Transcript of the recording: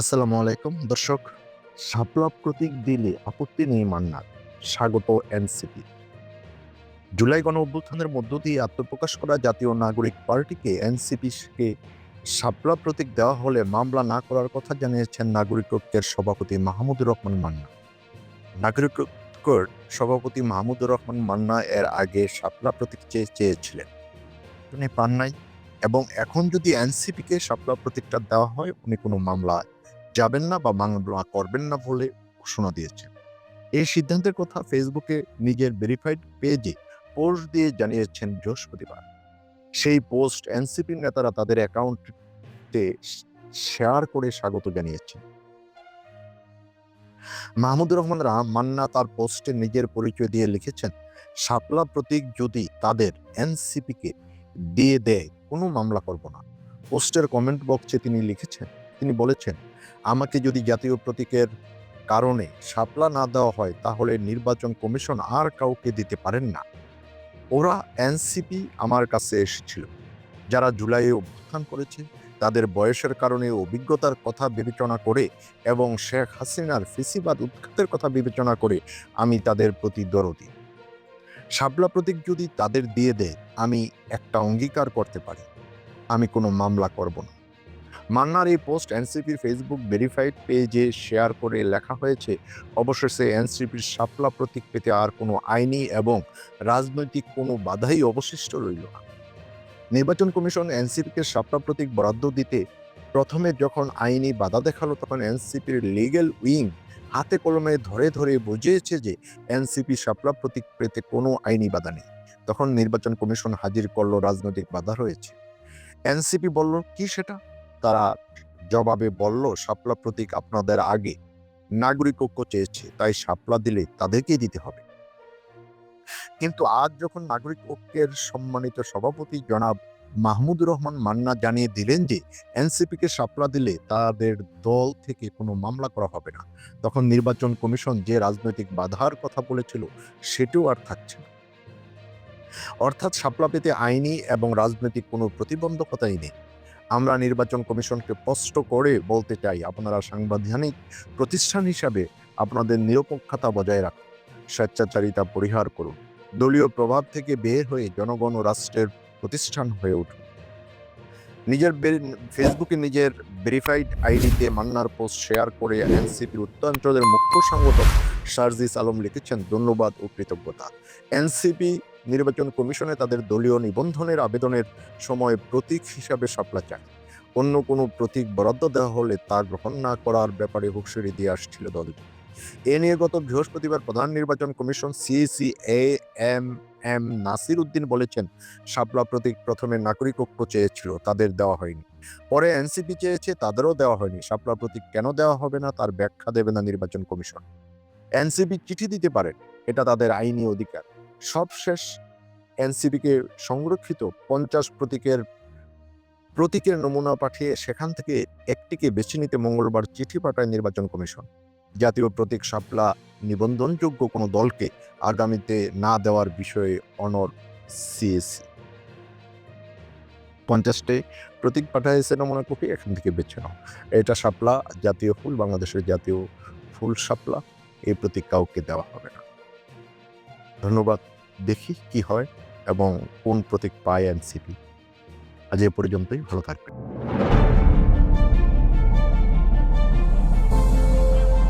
আসসালামু আলাইকুম, দর্শক। শাপলা প্রতীক দিলে আপত্তি নেই মান্নার স্বাগত এনসিপি। জুলাই গণ অভ্যুত্থানের মধ্য দিয়ে আত্মপ্রকাশ করা জাতীয় নাগরিক পার্টিকে এনসিপিকে শাপলা প্রতীক দেওয়া হলে মামলা না করার কথা জানিয়েছেন নাগরিক ঐক্যের সভাপতি মাহমুদুর রহমান মান্না। নাগরিক ঐক্যের সভাপতি মাহমুদুর রহমান মান্না এর আগে সাপলা প্রতীক চেয়ে চেয়েছিলেন। উনি পান নাই এবং এখন যদি এনসিপিকে সাপলা প্রতীকটা দেওয়া হয়, উনি কোনো মামলা যাবেন না বা মামলা করবেন না বলে ঘোষণা দিয়েছেন। এই সিদ্ধান্তের কথা ফেসবুকে নিজের ভেরিফাইড পেজে পোস্ট দিয়ে জানিয়েছেন বৃহস্পতিবার। সেই পোস্ট এনসিপি নেতারা তাদের অ্যাকাউন্টে শেয়ার করে স্বাগত জানিয়েছেন। মাহমুদুর রহমান রাম মান্না তার পোস্টে নিজের পরিচয় দিয়ে লিখেছেন শাপলা প্রতীক যদি তাদের এনসিপিকে দিয়ে দেয়, কোনো মামলা করব না। পোস্টের কমেন্ট বক্সে তিনি লিখেছেন তিনি বলেছেন, আমাকে যদি জাতীয় প্রতীকের কারণে শাপলা না দেওয়া হয়, তাহলে নির্বাচন কমিশন আর কাউকে দিতে পারেন না। ওরা এনসিপি আমার কাছে এসেছিল। যারা জুলাইয়ে অভ্যুত্থান করেছে, তাদের বয়সের কারণে অভিজ্ঞতার কথা বিবেচনা করে এবং শেখ হাসিনার ফিসিবাদ উৎখাতের কথা বিবেচনা করে আমি তাদের প্রতি দরদি। শাপলা প্রতীক যদি তাদের দিয়ে দেয়, আমি একটা অঙ্গীকার করতে পারি। আমি কোনো মামলা করব না। মান্নার এই পোস্ট এনসিপির ফেসবুক ভেরিফাইড পেজে শেয়ার করে লেখা হয়েছে, অবশেষে এনসিপির শাপলা প্রতীক পেতে আর কোনো আইনি এবং রাজনৈতিক কোনো বাধাই অবশিষ্ট রইল না। নির্বাচন কমিশন এনসিপিকে শাপলা প্রতীক বরাদ্দ দিতে প্রথমে যখন আইনি বাধা দেখাল, তখন এনসিপির লিগেল উইং হাতে কলমে ধরে ধরে বুঝিয়েছে যে এনসিপি সাপলা প্রতীক পেতে কোনো আইনি বাধা নেই। তখন নির্বাচন কমিশন হাজির করল রাজনৈতিক বাধা রয়েছে। এনসিপি বলল, কি সেটা? তারা জবাবে বলল, শাপলা প্রতীক আপনাদের আগে নাগরিক ঐক্য চেয়েছে, তাই শাপলা দিলে তাদেরকেই দিতে হবে। কিন্তু আজ যখন নাগরিক ঐক্যের সম্মানিত সভাপতি জনাব মাহমুদুর রহমান মান্না জানিয়ে দিলেন যে এনসিপিকে সাপলা দিলে তাদের দল থেকে কোনো মামলা করা হবে না, তখন নির্বাচন কমিশন যে রাজনৈতিক বাধার কথা বলেছিল, সেটিও আর থাকছে না। অর্থাৎ সাপলা পেতে আইনি এবং রাজনৈতিক কোনো প্রতিবন্ধকতাই নেই। আমরা নির্বাচন কমিশনকে স্পষ্ট করে বলতে চাই, আপনারা সাংবিধানিক প্রতিষ্ঠান হিসাবে আপনাদের নিরপেক্ষতা বজায় রাখুন, স্বেচ্ছাচারিতা পরিহার করুন। দলীয় প্রভাব থেকে বের হয়ে জনগণ ও রাষ্ট্রের প্রতিষ্ঠান হয়ে উঠুন। নিজের ফেসবুকে নিজের ভেরিফাইড আইডিতে মান্নার পোস্ট শেয়ার করে এনসিপির উত্তরাঞ্চলের মুখ্য সংগঠক শারজিস আলম লিখেছেন, ধন্যবাদ ও কৃতজ্ঞতা। এনসিপি নির্বাচন কমিশনে তাদের দলীয় নিবন্ধনের আবেদনের সময় প্রতীক হিসাবে শাপলা চায়। অন্য কোনো প্রতীক বরাদ্দ দেওয়া হলে তা গ্রহণ না করার ব্যাপারে হুঁশিয়ারি দিয়ে আসছিল দলটি। এ নিয়ে গত বৃহস্পতিবার প্রধান নির্বাচন commission CAC A M M Nasir Uddin বলেছেন, শাপলা প্রতীক প্রথমে নাগরিক ঐক্য চেয়েছিল, তাদের দেওয়া হয়নি। পরে এনসিপি চেয়েছে, তাদেরও দেওয়া হয়নি। শাপলা প্রতীক কেন দেওয়া হবে না, তার ব্যাখ্যা দেবে না নির্বাচন কমিশন। এনসিপি চিঠি দিতে পারেন এটা তাদের আইনি অধিকার। সবশেষ এনসিপিকে সংরক্ষিত পঞ্চাশ প্রতীকের প্রতীকের নমুনা পাঠিয়ে সেখান থেকে একটিকে বেছে নিতে মঙ্গলবার চিঠি পাঠায় নির্বাচন কমিশন। জাতীয় প্রতীক সাপলা নিবন্ধনযোগ্য কোনো দলকে আগামীতে না দেওয়ার বিষয়ে অনর সিএসি। পঞ্চাশটি প্রতীক পাঠাইছে মনে করি এখান থেকে বেছে নাও। এটা সাপলা জাতীয় ফুল, বাংলাদেশের জাতীয় ফুল শাপলা, এই প্রতীক কাউকে দেওয়া হবে না। ধন্যবাদ, দেখি কি হয় এবং কোন প্রতীক পায় এনসিপি। আজ এ পর্যন্তই, ভালো থাকবেন।